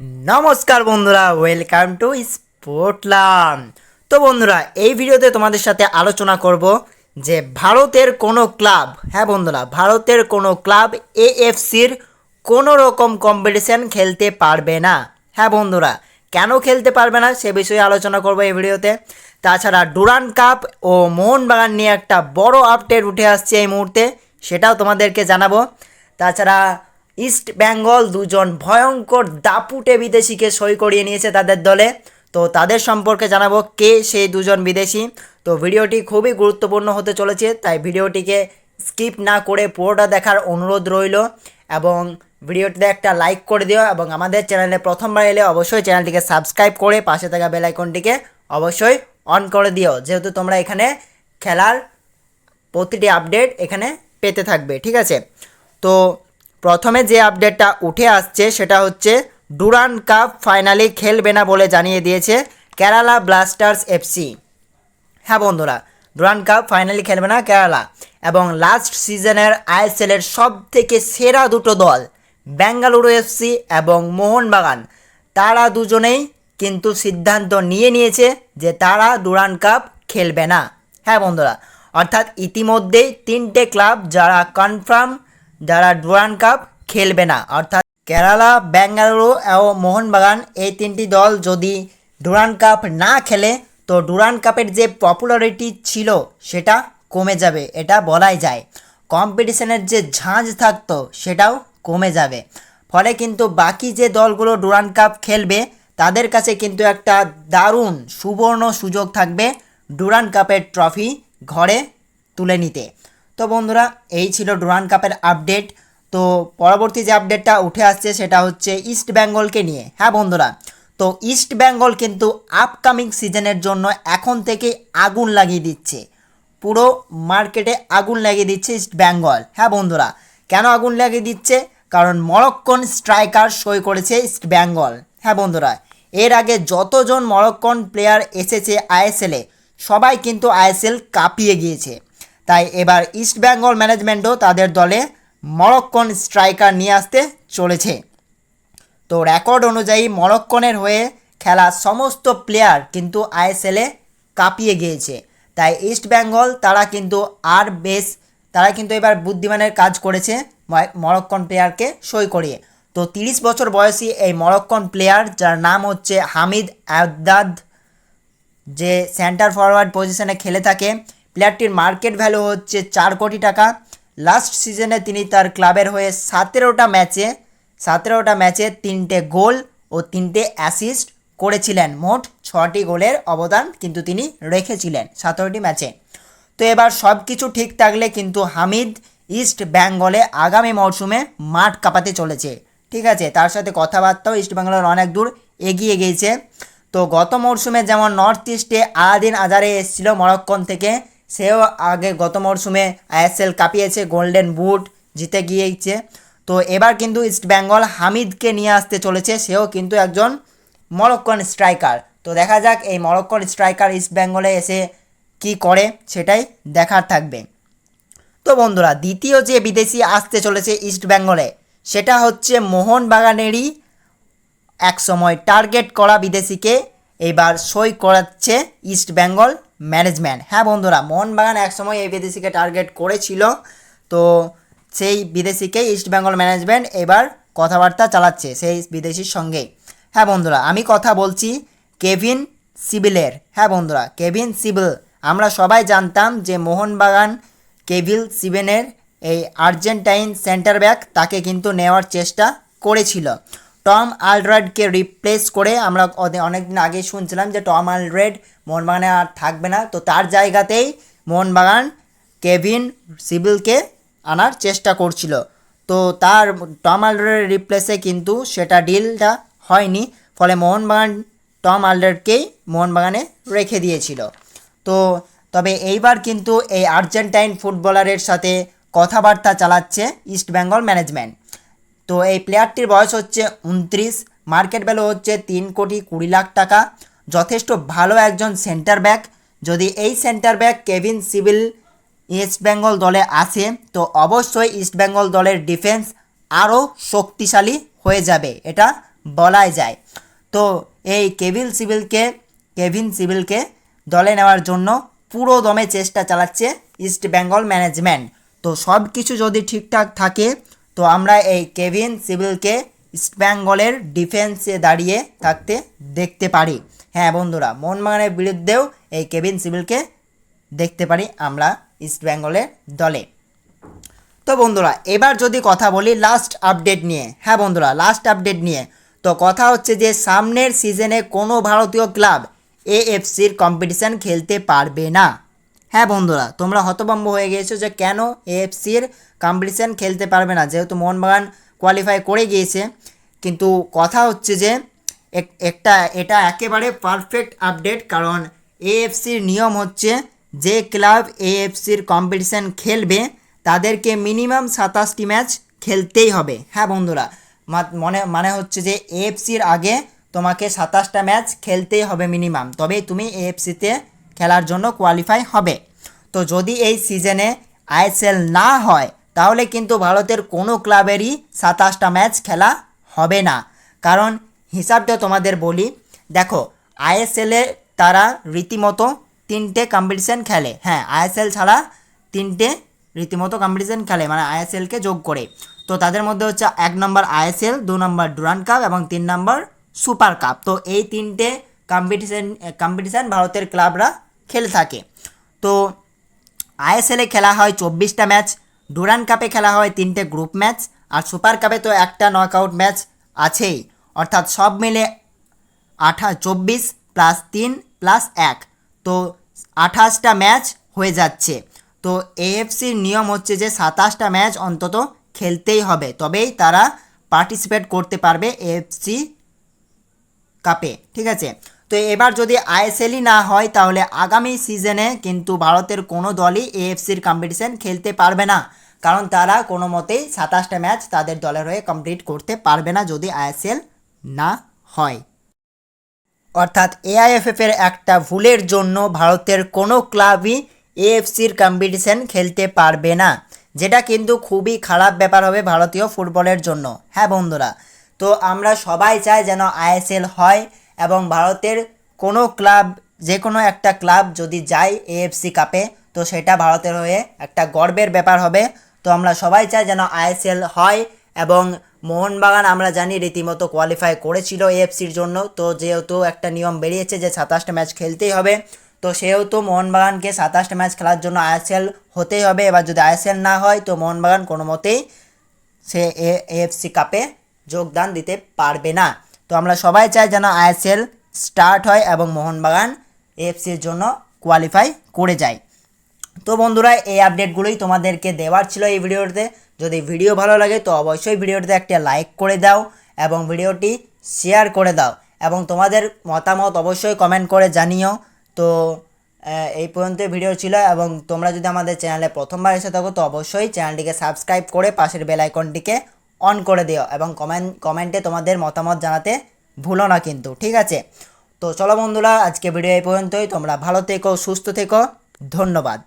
নমস্কার বন্ধুরা welcome to স্পোর্টলাম তো বন্ধুরা, এই ভিডিওতে তোমাদের সাথে আলোচনা করব যে ভারতের কোনো ক্লাব হ্যাঁ বন্ধুরা, ভারতের কোনো ক্লাব এএফসির কোনো রকম কম্পিটিশন খেলতে পারবে না। হ্যাঁ বন্ধুরা, কেন খেলতে পারবে না সে বিষয়ে আলোচনা করব এই ভিডিওতে। তাছাড়া ডুরান কাপ ও মোহনবাগান নিয়ে একটা বড় আপডেট উঠে আসছে এই মুহূর্তে, সেটাও তোমাদেরকে জানাব। তাছাড়া ইস্ট বেঙ্গল দুজন ভয়ঙ্কর দাপুটে বিদেশিকে সই করিয়ে নিয়েছে তাদের দলে। তো তাদের সম্পর্কে জানাব কে সেই দুজন বিদেশি। তো ভিডিওটি খুবই গুরুত্বপূর্ণ হতে চলেছে, তাই ভিডিওটিকে স্কিপ না করে পুরোটা দেখার অনুরোধ রইল। এবং ভিডিওটিতে একটা লাইক করে দিও এবং আমাদের চ্যানেলে প্রথমবার এলে অবশ্যই চ্যানেলটিকে সাবস্ক্রাইব করে পাশে থাকা বেল আইকনটিকে অবশ্যই অন করে দিও, যেহেতু তোমরা এখানে খেলার প্রতিটি আপডেট এখানে পেতে থাকবে, ঠিক আছে? তো প্রথমে যে আপডেটটা উঠে আসছে সেটা হচ্ছে ডুরান কাপ ফাইনালি খেলবে না বলে জানিয়ে দিয়েছে কেরালা ব্লাস্টার্স এফসি হ্যাঁ বন্ধুরা ডুরান কাপ ফাইনালি খেলবে না কেরালা। এবং লাস্ট সিজনের আইএসএলের সব থেকে সেরা দুটো দল বেঙ্গালুরু এফসি এবং মোহনবাগান। তারা দুজনেই কিন্তু সিদ্ধান্ত নিয়ে নিয়েছে যে তারা ডুরান কাপ খেলবে না। হ্যাঁ বন্ধুরা, অর্থাৎ ইতিমধ্যেই তিনটে ক্লাব যারা কনফার্ম যারা ডুরান কাপ খেলবে না, অর্থাৎ কেরালা, বেঙ্গালুরু ও মোহনবাগান এই তিনটি দল যদি ডুরান কাপ না খেলে, তো ডুরান কাপের যে পপুলারিটি ছিল সেটা কমে যাবে, এটা বলাই যায়। কম্পিটিশনের যে ঝাঁঝ থাকতো, সেটাও কমে যাবে। ফলে কিন্তু বাকি যে দলগুলো ডুরান কাপ খেলবে, তাদের কাছে কিন্তু একটা দারুণ সুবর্ণ সুযোগ থাকবে ডুরান কাপের ট্রফি ঘরে তুলে নিতে। তো বন্ধুরা, এই ছিল ডুরান কাপের আপডেট। তো পরবর্তী যে আপডেটটা উঠে আসছে, সেটা হচ্ছে ইস্ট বেঙ্গলকে নিয়ে। হ্যাঁ বন্ধুরা, তো ইস্ট বেঙ্গল কিন্তু আপকামিং সিজনের জন্য এখন থেকে আগুন লাগিয়ে দিচ্ছে। পুরো মার্কেটে আগুন লাগিয়ে দিচ্ছে ইস্ট বেঙ্গল। হ্যাঁ বন্ধুরা, কেন আগুন লাগিয়ে দিচ্ছে? কারণ মরক্কন স্ট্রাইকার সই করেছে ইস্ট বেঙ্গল। হ্যাঁ বন্ধুরা, এর আগে যতজন মরক্কন প্লেয়ার এসেছে আইএসএলে সবাই কিন্তু আইএসএল কাঁপিয়ে গিয়েছে। তাই এবার ইস্ট বেঙ্গল ম্যানেজমেন্টও তাদের দলে মরক্কন স্ট্রাইকার নিয়ে আসতে চলেছে। তো রেকর্ড অনুযায়ী মরক্কনের হয়ে খেলা সমস্ত প্লেয়ার কিন্তু আইএসএলে কাঁপিয়ে গিয়েছে। তাই ইস্ট বেঙ্গল তারা কিন্তু আর বেশ, তারা কিন্তু এবার বুদ্ধিমানের কাজ করেছে মরক্কন প্লেয়ারকে সই করিয়ে। তো তিরিশ বছর বয়সী এই মরক্কন প্লেয়ার যার নাম হচ্ছে হামিদ আদাদ যে সেন্টার ফরওয়ার্ড পজিশনে খেলে থাকে প্লেয়ারটির মার্কেট ভ্যালু হচ্ছে চার কোটি টাকা। লাস্ট সিজনে তিনি তার ক্লাবের হয়ে সতেরোটা ম্যাচে সতেরোটা ম্যাচে তিনটে গোল ও তিনটে অ্যাসিস্ট করেছিলেন। মোট ছটি গোলের অবদান কিন্তু তিনি রেখেছিলেন সতেরোটি ম্যাচে। তো এবার সব কিছু ঠিক থাকলে কিন্তু হামিদ ইস্ট বেঙ্গলে আগামী মরশুমে মাঠ কাঁপাতে চলেছে। ঠিক আছে, তার সাথে কথাবার্তাও ইস্ট বেঙ্গলের অনেক দূর এগিয়ে গিয়েছে। তো গত মরশুমে যেমন নর্থ ইস্টে আলাদিন আজারে এসেছিল মরক্কন থেকে সেও আগে গত মরশুমে আইএসএল কাঁপিয়েছে, গোল্ডেন বুট জিতে গিয়েছে তো এবার কিন্তু ইস্ট বেঙ্গল হামিদকে নিয়ে আসতে চলেছে, সেও কিন্তু একজন মরক্কন স্ট্রাইকার। তো দেখা যাক এই মরক্কন স্ট্রাইকার ইস্ট বেঙ্গলে এসে কি করে, সেটাই দেখার থাকবে। তো বন্ধুরা, দ্বিতীয় যে বিদেশি আসতে চলেছে ইস্ট বেঙ্গলে, সেটা হচ্ছে মোহনবাগানেরই এক সময় টার্গেট করা বিদেশিকে এবার সই করাচ্ছে ইস্ট বেঙ্গল। ম্যানেজমেন্ট। হ্যাঁ বন্ধুরা, মোহনবাগান এক সময় এই বিদেশিকে টার্গেট করেছিল। তো সেই বিদেশিকে ইস্ট বেঙ্গল ম্যানেজমেন্ট এবার কথাবার্তা চালাচ্ছে সেই বিদেশির সঙ্গে হ্যাঁ বন্ধুরা, আমি কথা বলছি কেভিন সিবিলের। হ্যাঁ বন্ধুরা, কেভিন সিবিল। আমরা সবাই জানতাম যে মোহনবাগান কেভিল সিবেনের এই আর্জেন্টাইন সেন্টার ব্যাক তাকে কিন্তু নেওয়ার চেষ্টা করেছিল। টম আলরেডকে রিপ্লেস করে আমরা অনেক দিন আগে শুনছিলাম যে টম আলরেড মোহনবাগানে আর থাকবে না। তো তার জায়গাতেই মোহনবাগান কেভিন সিবিলকে আনার চেষ্টা করছিল। তো তার টম আলরেডের রিপ্লেসে কিন্তু সেটা ডিলটা হয়নি। ফলে মোহনবাগান টম আলরেডকেই মোহনবাগানে রেখে দিয়েছিল। তো তবে এইবার কিন্তু এই আর্জেন্টাইন ফুটবলারের সাথে কথাবার্তা চালাচ্ছে ইস্ট বেঙ্গল ম্যানেজমেন্ট। তো এই প্লেয়ারটির বয়স হচ্ছে উনত্রিশ মার্কেট ভ্যালু হচ্ছে তিন কোটি কুড়ি লাখ টাকা। যথেষ্ট ভালো একজন সেন্টার ব্যাক যদি এই সেন্টার ব্যাক কেভিন সিভিল ইস্ট বেঙ্গল দলে আসে, তো অবশ্যই ইস্ট বেঙ্গল দলের ডিফেন্স আরও শক্তিশালী হয়ে যাবে, এটা বলাই যায়। তো এই কেভিল সিভিলকে কেভিন সিভিলকে দলে নেওয়ার জন্য পুরো দমে চেষ্টা চালাচ্ছে ইস্ট বেঙ্গল ম্যানেজমেন্ট তো সব কিছু যদি ঠিকঠাক থাকে তো আমরা এই কেভিন সিভিলকে ইস্ট বেঙ্গলের ডিফেন্সে দাঁড়িয়ে থাকতে দেখতে পারি। হ্যাঁ বন্ধুরা মোহনবাগানের বিরুদ্ধেও এই কেভিন সিভিলকে দেখতে পারি আমরা ইস্ট বেঙ্গলের দলে। তো বন্ধুরা, এবার যদি কথা বলি লাস্ট আপডেট নিয়ে। হ্যাঁ বন্ধুরা লাস্ট আপডেট নিয়ে। তো কথা হচ্ছে যে সামনের সিজনে কোনো ভারতীয় ক্লাব এএফসির কম্পিটিশান খেলতে পারবে না। হ্যাঁ বন্ধুরা, তোমরা হতভম্ব হয়ে গিয়েছো যে কেন এএফসির কম্পিটিশান খেলতে পারবে না। যেহেতু মোহনবাগান কোয়ালিফাই করে গিয়েছে, কিন্তু কথা হচ্ছে যে এক- একটা, এটা একেবারে পারফেক্ট আপডেট কারণ এএফসির নিয়ম হচ্ছে যে ক্লাব এএফসির কম্পিটিশান খেলবে, তাদেরকে মিনিমাম সাতাশটি ম্যাচ খেলতেই হবে। হ্যাঁ বন্ধুরা মনে মানে হচ্ছে যে এএফসির আগে তোমাকে সাতাশটা ম্যাচ খেলতেই হবে মিনিমাম তবেই তুমি এএফসিতে খেলার জন্য কোয়ালিফাই হবে। তো যদি এই সিজনে আইএসএল না হয়, তাহলে কিন্তু ভারতের কোনো ক্লাবেরই সাতাশটা ম্যাচ খেলা হবে না। কারণ হিসাবটা তোমাদের বলি, দেখো আইএসএলে তারা রীতিমতো তিনটে কম্পিটিশান খেলে। হ্যাঁ আইএসএল ছাড়া তিনটে রীতিমতো কম্পিটিশান খেলে মানে আইএসএলকে যোগ করে। তো তাদের মধ্যে হচ্ছে এক নম্বর আইএসএল দু নম্বর ডুরান কাপ এবং তিন নম্বর সুপার কাপ তো এই তিনটে কম্পিটিশান কম্পিটিশান ভারতের ক্লাবরা খেলে থাকে। তো আইএসএলে খেলা হয় চব্বিশটা ম্যাচ, ডুরান কাপে খেলা হয় তিনটে গ্রুপ ম্যাচ, আর সুপার কাপে তো একটা নকআউট ম্যাচ আছেই। অর্থাৎ সব মিলে আঠা, চব্বিশ প্লাস তিন প্লাস এক। তো আঠাশটা ম্যাচ হয়ে যাচ্ছে। তো এএফসির নিয়ম হচ্ছে যে সাতাশটা ম্যাচ অন্তত খেলতেই হবে। তবেই তারা পার্টিসিপেট করতে পারবে এএফসি কাপে, ঠিক আছে? তো এবার যদি আইএসএলই না হয়, তাহলে আগামী সিজনে কিন্তু ভারতের কোনো দলই এএফসির কম্পিটিশন খেলতে পারবে না। কারণ তারা কোনো মতেই সাতাশটা ম্যাচ তাদের দলের হয়ে কমপ্লিট করতে পারবে না যদি আইএসএল না হয়। অর্থাৎ এআইএফএফ এর একটা ভুলের জন্য ভারতের কোনো ক্লাবই এএফসির কম্পিটিশন খেলতে পারবে না। যেটা কিন্তু খুবই খারাপ ব্যাপার হবে ভারতীয় ফুটবলের জন্য। হ্যাঁ বন্ধুরা, তো আমরা সবাই চাই যেন আইএসএল হয়। এবং ভারতের কোনো ক্লাব যে কোনো একটা ক্লাব যদি যায় এএফসি কাপে তো সেটা ভারতের হয়ে একটা গর্বের ব্যাপার হবে। তো আমরা সবাই চাই যেন আইএসএল হয় এবং মোহনবাগান আমরা জানি রীতিমতো কোয়ালিফাই করেছিল এএফসির জন্য। তো যেহেতু একটা নিয়ম বেরিয়েছে যে সাতাশটা ম্যাচ খেলতেই হবে, তো সেহেতু মোহনবাগানকে সাতাশটা ম্যাচ খেলার জন্য আইএসএল হতেই হবে। এবার যদি আইএসএল না হয়, তো মোহনবাগান কোনো মতেই সে এএফসি কাপে যোগদান দিতে পারবে না। তো আমরা সবাই চাই যেন আইএসএল স্টার্ট হয় এবং মোহনবাগান এএফসির জন্য কোয়ালিফাই করে যায়। তো বন্ধুরা, এই আপডেটগুলোই তোমাদেরকে দেওয়ার ছিল এই ভিডিওতে। যদি ভিডিও ভালো লাগে তো অবশ্যই ভিডিওটিতে একটা লাইক করে দাও এবং ভিডিওটি শেয়ার করে দাও এবং তোমাদের মতামত অবশ্যই কমেন্ট করে জানিও। তো এই পর্যন্ত ভিডিও ছিল এবং তোমরা যদি আমাদের চ্যানেলে প্রথমবার এসে থাকো তো অবশ্যই চ্যানেলটিকে সাবস্ক্রাইব করে পাশের বেল আইকনটিকে অন করে দিও এবং কমেন্ট কমেন্টে তোমাদের মতামত জানাতে ভুলো না কিন্তু, ঠিক আছে? তো চলো বন্ধুরা, আজকে ভিডিও এই পর্যন্তই, তোমরা ভালো থেকো, সুস্থ থেকো, ধন্যবাদ।